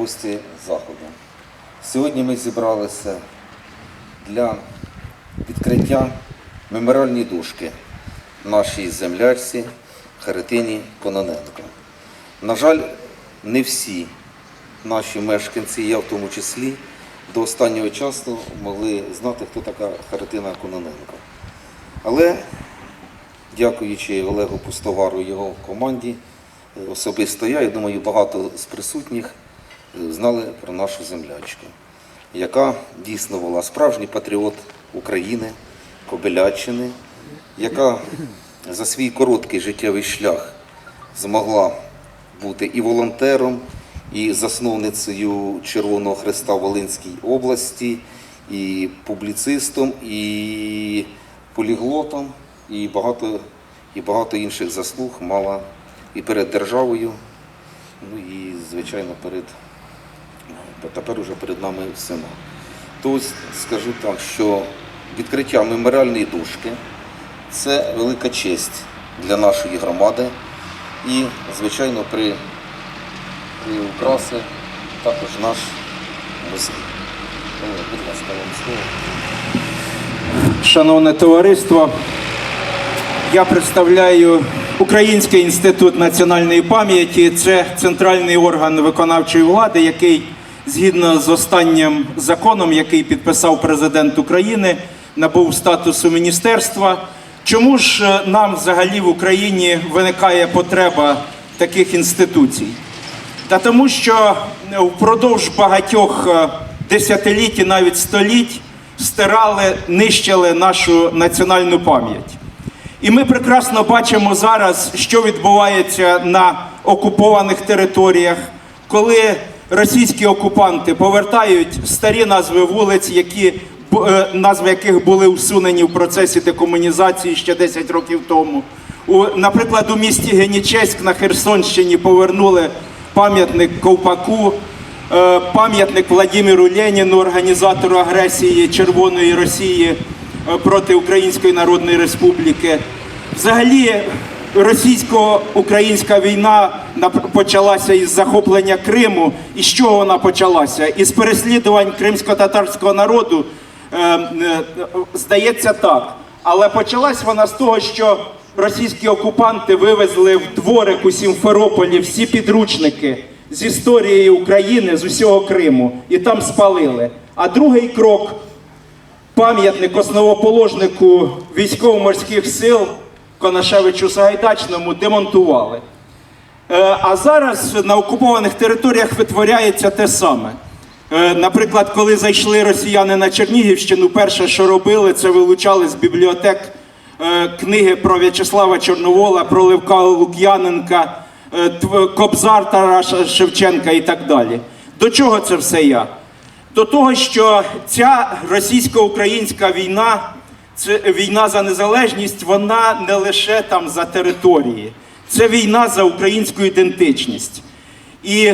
гості заходу. Сьогодні ми зібралися для відкриття меморіальної дошки нашій землячці Харитині Кононенко. На жаль, не всі наші мешканці, я в тому числі, до останнього часу могли знати, хто така Харитина Кононенко. Але дякуючи Олегу Пустовару і його команді, е, особисто я, я думаю, багато з присутніх знали про нашу землячку, яка дійсно була справжній патріот України, Кобиляччини, яка за свій короткий життєвий шлях змогла бути і волонтером, і засновницею Червоного Христа в Волинській області, і публіцистом, і поліглотом, і багато, і багато інших заслуг мала і перед державою, ну і, звичайно, перед, тепер уже перед нами всіма. Тобто, скажу так, що відкриття меморіальної дошки це велика честь для нашої громади. І, звичайно, при, при украси також наш музей. Будь ласка, вам слово. Шановне товариство, я представляю Український інститут національної пам'яті. Це центральний орган виконавчої влади, який згідно з останнім законом, який підписав президент України, набув статусу міністерства. Чому ж е, нам взагалі в Україні виникає потреба таких інституцій? Та тому, що впродовж багатьох е, десятиліть і навіть століть стирали, нищили нашу національну пам'ять. І ми прекрасно бачимо зараз, що відбувається на окупованих територіях, коли російські окупанти повертають старі назви вулиць, які е, назви яких були усунені в процесі декомунізації ще 10 років тому. У, наприклад, у місті Генічеськ на Херсонщині повернули пам'ятник Ковпаку, е, пам'ятник Владимиру Леніну, організатору агресії Червоної Росії е, проти Української Народної Республіки. Взагалі, російсько-українська війна почалася із захоплення Криму. І з чого вона почалася? Із переслідувань кримсько-татарського народу. Е, е, Здається так. Але почалась вона з того, що російські окупанти вивезли в дворик у Сімферополі всі підручники з історії України, з усього Криму, і там спалили. А другий крок пам'ятник основоположнику військово-морських сил Конашевичу Сагайдачному демонтували. Е, А зараз на окупованих територіях витворяється те саме. Е, Наприклад, коли зайшли росіяни на Чернігівщину, перше, що робили, це вилучали з бібліотек е, книги про В'ячеслава Чорновола, про Левка Лук'яненка, Кобзар Тараса Шевченка і так далі. До чого це все я? До того, що ця російсько-українська війна, це війна за незалежність, вона не лише там за території, це війна за українську ідентичність. І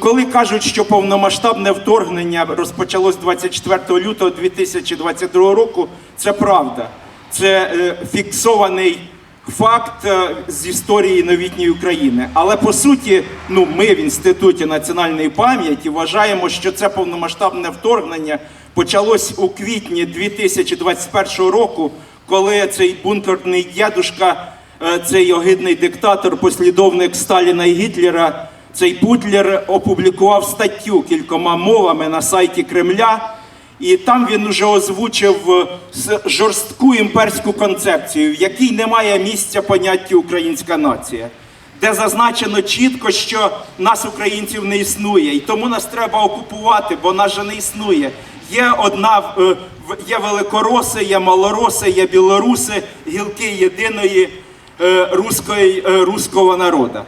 коли кажуть, що повномасштабне вторгнення розпочалось 24 лютого 2022 року, це правда. Це е, фіксований факт е, з історії новітньої України. Але по суті, ну ми в інституті національної пам'яті вважаємо, що це повномасштабне вторгнення почалось у квітні 2021 року, коли цей бункерний дядушка, цей огидний диктатор, послідовник Сталіна і Гітлера, цей Путлер опублікував статтю кількома мовами на сайті Кремля. І там він уже озвучив е, жорстку імперську концепцію, в якій немає місця поняттю українська нація, де зазначено чітко, що нас, українців, не існує, і тому нас треба окупувати, бо нас же не існує. Є одна е, є великороси, є малороси, є білоруси, гілки єдиної е, руської, е, народу.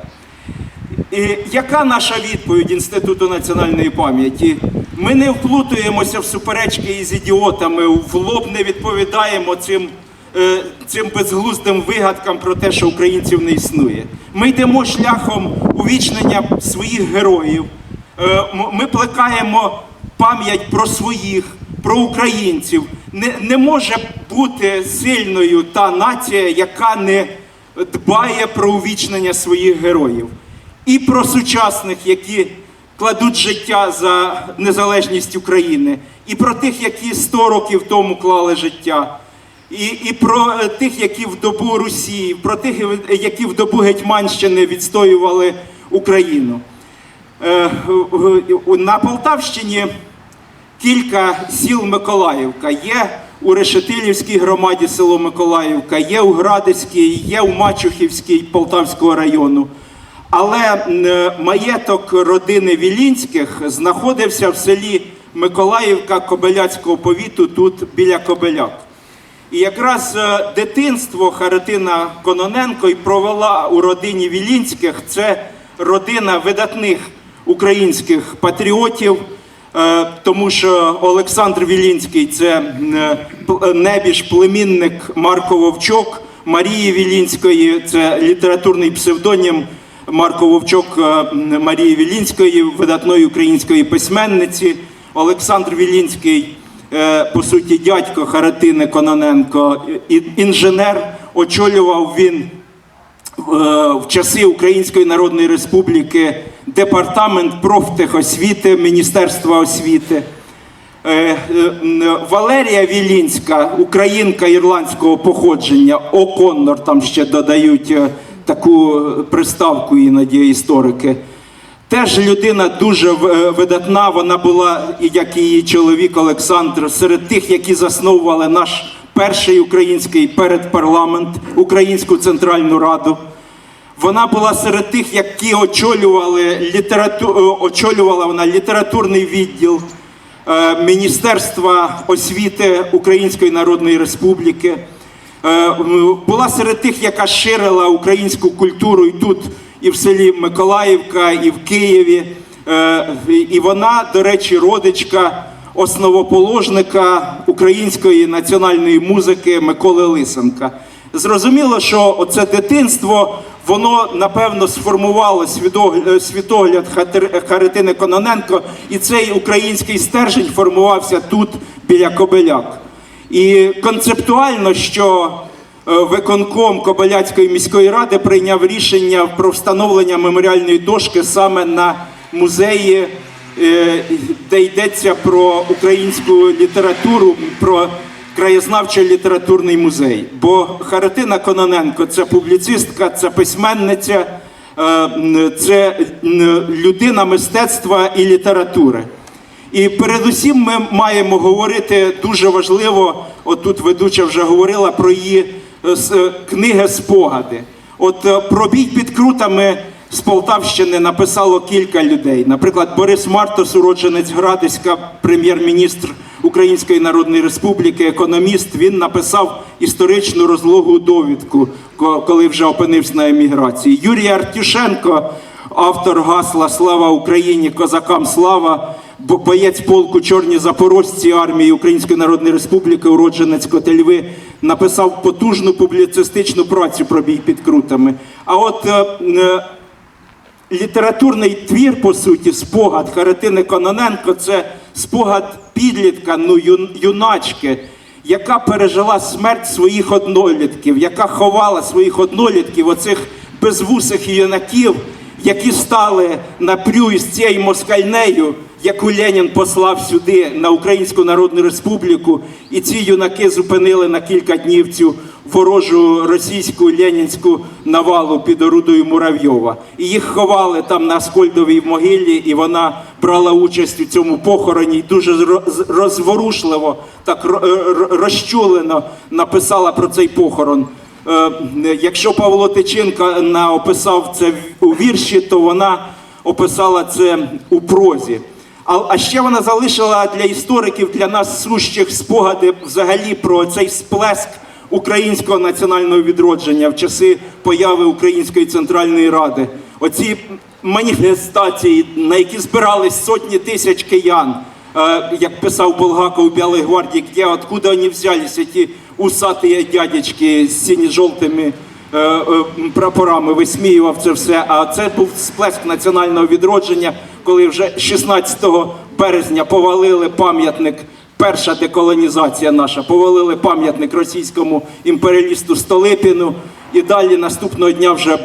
І яка наша відповідь Інституту національної пам'яті? Ми не вплутуємося в суперечки із ідіотами, в лоб не відповідаємо цим, е, цим безглуздим вигадкам про те, що українців не існує. Ми йдемо шляхом увічнення своїх героїв. Ми плекаємо пам'ять про своїх, про українців. Не, не може бути сильною та нація, яка не дбає про увічнення своїх героїв і про сучасних, які кладуть життя за незалежність України, і про тих, які 100 років тому клали життя, і, і про е, тих, які в добу Русі, про тих, які в добу Гетьманщини відстоювали Україну. Е, е, е, На Полтавщині кілька сіл Миколаївка. Є у Решетилівській громаді село Миколаївка, є у Градицькій, є у Мачухівській Полтавського району. Але е, маєток родини Вілінських знаходився в селі Миколаївка Кобиляцького повіту, тут біля Кобиляк. І якраз е, дитинство Харитина Кононенко і провела у родині Вілінських. Це родина видатних українських патріотів, тому що Олександр Вілінський це м, е, небіж племінник Марко Вовчок, Марії Вілінської, це літературний псевдонім Марко Вовчок е, Марії Вілінської, видатної української письменниці. Олександр Вілінський е, по суті, дядько Харатини Кононенко, інженер, очолював він е, в часи Української Народної Республіки департамент профтехосвіти Міністерства освіти. Е, е, Валерія Вілінська, українка ірландського походження, О'Коннор, там ще додають е, таку приставку іноді історики. Теж людина дуже видатна. Вона була, як її чоловік Олександр, серед тих, які засновували наш перший український передпарламент, Українську Центральну Раду. Вона була серед тих, які очолювали літерату... е, очолювала вона літературний відділ е, Міністерства освіти Української Народної Республіки. Е, Була серед тих, яка ширила українську культуру і тут, і в селі Миколаївка, і в Києві. Е, І вона, до речі, родичка основоположника української національної музики Миколи Лисенка. Зрозуміло, що оце дитинство, воно напевно сформувало е, світогляд Харитини Кононенко, і цей український стержень формувався тут біля Кобиляк. І концептуально, що е, виконком Кобиляцької міської ради прийняв рішення про встановлення меморіальної дошки саме на музеї, е, де йдеться про українську літературу, про краєзнавчо-літературний музей. Бо Харитина Кононенко це публіцистка, це письменниця, е, це людина мистецтва і літератури. І передусім ми маємо говорити дуже важливо, от тут ведуча вже говорила про її е, е, книги спогади. От про бій під крутами з Полтавщини написало кілька людей. Наприклад, Борис Мартос, уродженець Градиська, прем'єр-міністр Української Народної Республіки, економіст. Він написав історичну розлогу довідку, коли вже опинився на еміграції. Юрій Артюшенко, автор гасла Слава Україні, козакам слава, боєць полку Чорні Запорожці армії Української Народної Республіки, уродженець Котельви, написав потужну публіцистичну працю про бій під крутами. А от е, е, літературний твір, по суті, спогад Харитини Кононенко це спогад підлітка, ну юначки, яка пережила смерть своїх однолітків, яка ховала своїх однолітків, оцих безвусих юнаків, які стали на прю із цією москальнею, яку Ленін послав сюди на Українську Народну Республіку, і ці юнаки зупинили на кілька днів цю ворожу російську ленінську навалу під орудою Муравйова. І їх ховали там на Аскольдовій могилі, і вона брала участь у цьому похороні і дуже розворушливо, так ро- розчулено написала про цей похорон. Е, Якщо Павло Тиченко на- описав це у вірші, то вона описала це у прозі. А, а ще вона залишила для істориків, для нас сущих спогади взагалі про цей сплеск українського національного відродження в часи появи Української Центральної Ради. Оці маніфестації, на які збирались сотні тисяч киян, Е, як писав Булгаков у Білій гвардії, де откуда вони взялися, ті усаті дядечки з сині-жовтими е, е, прапорами, висміював це все. А це був сплеск національного відродження, коли вже 16 березня повалили пам'ятник. Перша деколонізація наша повалили пам'ятник російському імперіалісту Столипіну, і далі наступного дня вже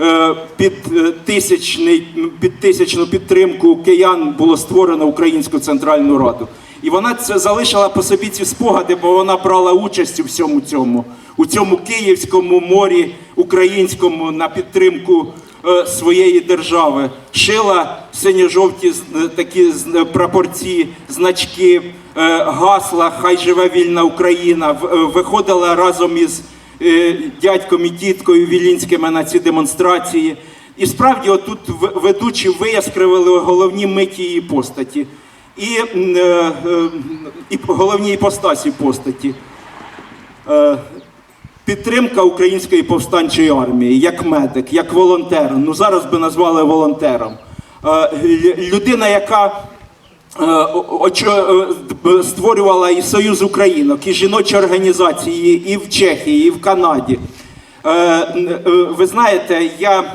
е, під, е, тисячний, під тисячну підтримку киян було створено Українську Центральну Раду. І вона це залишила по собі ці спогади, бо вона брала участь у всьому цьому, у цьому київському морі українському на підтримку е, своєї держави. Шила синьо-жовті е, такі е, прапорці, значки, е, гасла Хай живе вільна Україна. В- е, Виходила разом із е, дядьком і тіткою Вілінськими на ці демонстрації. І справді, отут ведучі вияскривили головні миті її постаті. І, е, е, і головні іпостасі постаті. Е, Підтримка української повстанчої армії, як медик, як волонтер. Ну зараз би назвали волонтером. Людина, яка створювала і Союз Українок, і жіночі організації і в Чехії, і в Канаді. Ви знаєте, я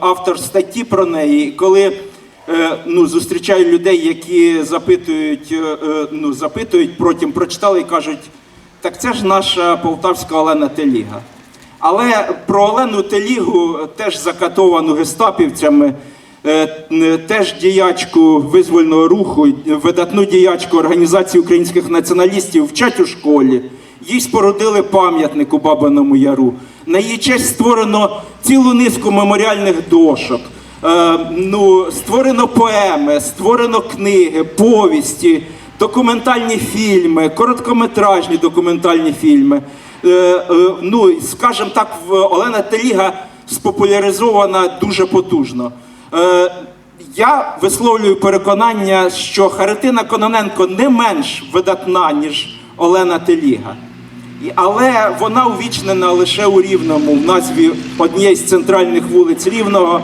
автор статті про неї, коли ну, зустрічаю людей, які запитують, е, е, ну, запитують, потім прочитали і кажуть, так це ж наша полтавська Олена Теліга. Але про Олену Телігу, теж закатовану гестапівцями, е, теж діячку визвольного руху, видатну діячку організації українських націоналістів вчать у школі. Їй спорудили пам'ятник у Бабиному Яру. На її честь створено цілу низку меморіальних дошок. Е, ну, створено поеми, створено книги, повісті, документальні фільми, короткометражні документальні фільми. Е, е, ну, скажімо так, Олена Теліга спопуляризована дуже потужно. Е, я висловлюю переконання, що Харитина Кононенко не менш видатна, ніж Олена Теліга. Але вона увічнена лише у Рівному, в назві однієї з центральних вулиць Рівного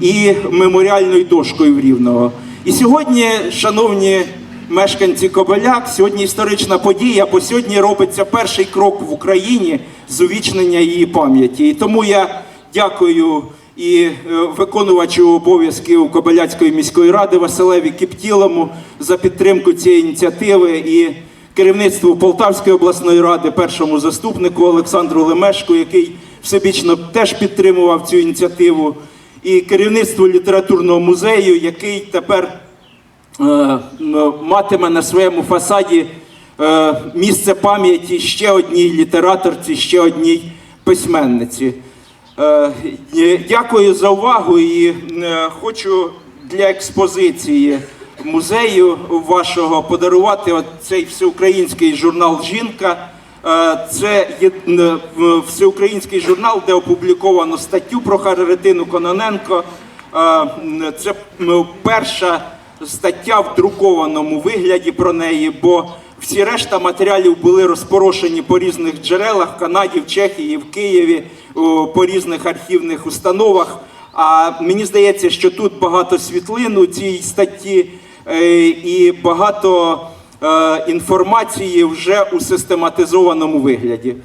і меморіальною дошкою в Рівного. І сьогодні, шановні мешканці Кобиляк, сьогодні історична подія, бо сьогодні робиться перший крок в Україні з увічнення її пам'яті. І тому я дякую і е, виконувачу обов'язків Кобиляцької міської ради Василеві Кіптілому за підтримку цієї ініціативи і керівництву Полтавської обласної ради, першому заступнику Олександру Лемешку, який всебічно теж підтримував цю ініціативу, і керівництву літературного музею, який тепер е, матиме на своєму фасаді е, місце пам'яті ще одній літераторці, ще одній письменниці. Е, Дякую за увагу і е, хочу для експозиції музею вашого подарувати цей всеукраїнський журнал Жінка. Е, Це є е, всеукраїнський журнал, де опубліковано статтю про Харитину Кононенко. Е, Це перша стаття в друкованому вигляді про неї, бо всі решта матеріалів були розпорошені по різних джерелах в Канаді, в Чехії, в Києві, по різних архівних установах. А мені здається, що тут багато світлин у цій статті і багато інформації вже у систематизованому вигляді.